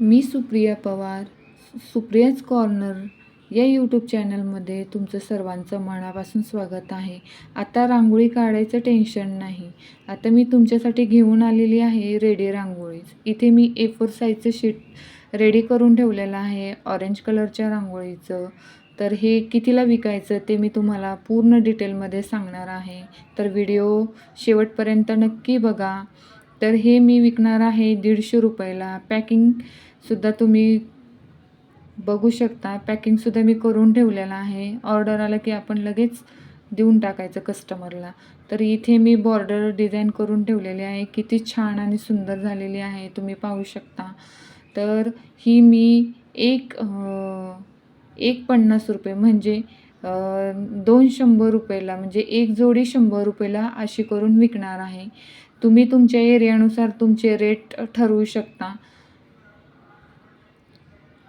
मी Supriya Pawar Supriya's corner या YouTube चॅनलमध्ये तुमचं सर्वांचं मनापासून स्वागत आहे. आता रांगोळी काढायचं टेन्शन नाही. आता मी तुमच्यासाठी घेऊन आलेली आहे रेडी रांगोळीच. इथे मी ए फोर साईजचं शीट रेडी करून ठेवलेलं आहे ऑरेंज कलरच्या रांगोळीचं. तर हे कितीला विकायचं ते मी तुम्हाला पूर्ण डिटेलमध्ये सांगणार आहे. तर व्हिडिओ शेवटपर्यंत नक्की बघा. तर हे मी विकणार आहे दीडशे रुपयाला. पॅकिंगसुद्धा तुम्ही बघू शकता. पॅकिंगसुद्धा मी करून ठेवलेलं आहे. ऑर्डर आलं की आपण लगेच देऊन टाकायचं कस्टमरला तर इथे मी बॉर्डर डिझाईन करून ठेवलेली आहे. किती छान आणि सुंदर झालेली आहे. तुम्ही पाहू शकता. तर ही मी एक एक पन्नास रुपये म्हणजे दोन शंभर रुपयाला म्हणजे एक जोडी शंभर रुपयाला अशी करून विकणार आहे. तुम्ही तुमच्या एरियानुसार तुमचे रेट ठरवू शकता.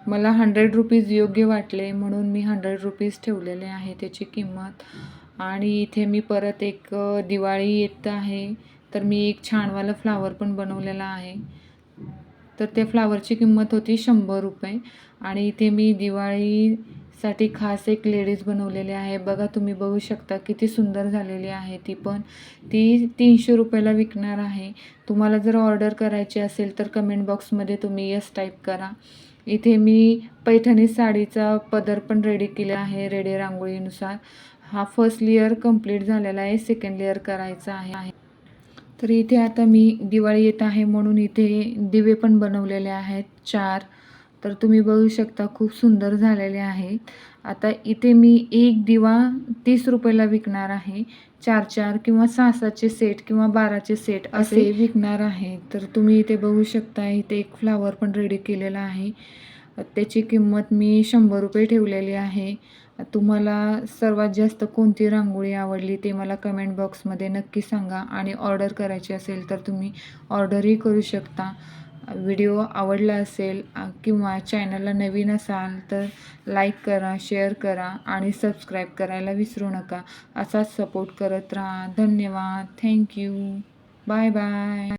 मला हंड्रेड रुपीज योग्य वाटले म्हणून मी हंड्रेड रुपीज ठेवलेले आहे त्याची किंमत. आणि इथे मी परत एक दिवाळी येत आहे तर मी एक छानवाला फ्लावर पण बनवलेला आहे. तर त्या फ्लावरची किंमत होती शंभर रुपये. आणि इथे मी दिवाळी साठी खास एक लेडीज बनवलेली आहे. बघा तुम्ही बघू शकता किती सुंदर झालेली आहे ती पण. ती तीनशे रुपयाला विकणार आहे. तुम्हाला जर ऑर्डर करायची असेल तर कमेंट बॉक्समध्ये तुम्ही यस टाईप करा. इथे मी पैठणी साडीचा पदर पण रेडी केला आहे रेडी रांगोळीनुसार. हा फर्स्ट लेअर कंप्लीट झालेला आहे सेकंड लेअर करायचा आहे. तर इथे आता मी दिवाळी येत आहे म्हणून इथे दिवे पण बनवलेले आहेत. चार तर तुम्ही बघू शकता खूप सुंदर झालेले आहेत. आता इथे मी एक दिवा तीस रुपयाला विकणार आहे. चार चार किंवा सहा सातचे सेट किंवा बाराचे सेट असे विकणार आहे. तर तुम्ही इथे बघू शकता इथे एक फ्लावर पण रेडी केलेला आहे. त्याची किंमत मी शंभर रुपये ठेवलेली आहे. तुम्हाला सर्वात जास्त कोणती रांगोळी आवडली ते मला कमेंट बॉक्समध्ये नक्की सांगा आणि ऑर्डर करायची असेल तर तुम्ही ऑर्डरही करू शकता. व्हिडिओ आवडला असेल किंवा चॅनलला नवीन असाल तर लाईक करा शेअर करा आणि सबस्क्राईब करायला विसरू नका. असाच सपोर्ट करत राहा. धन्यवाद. Thank you. Bye bye.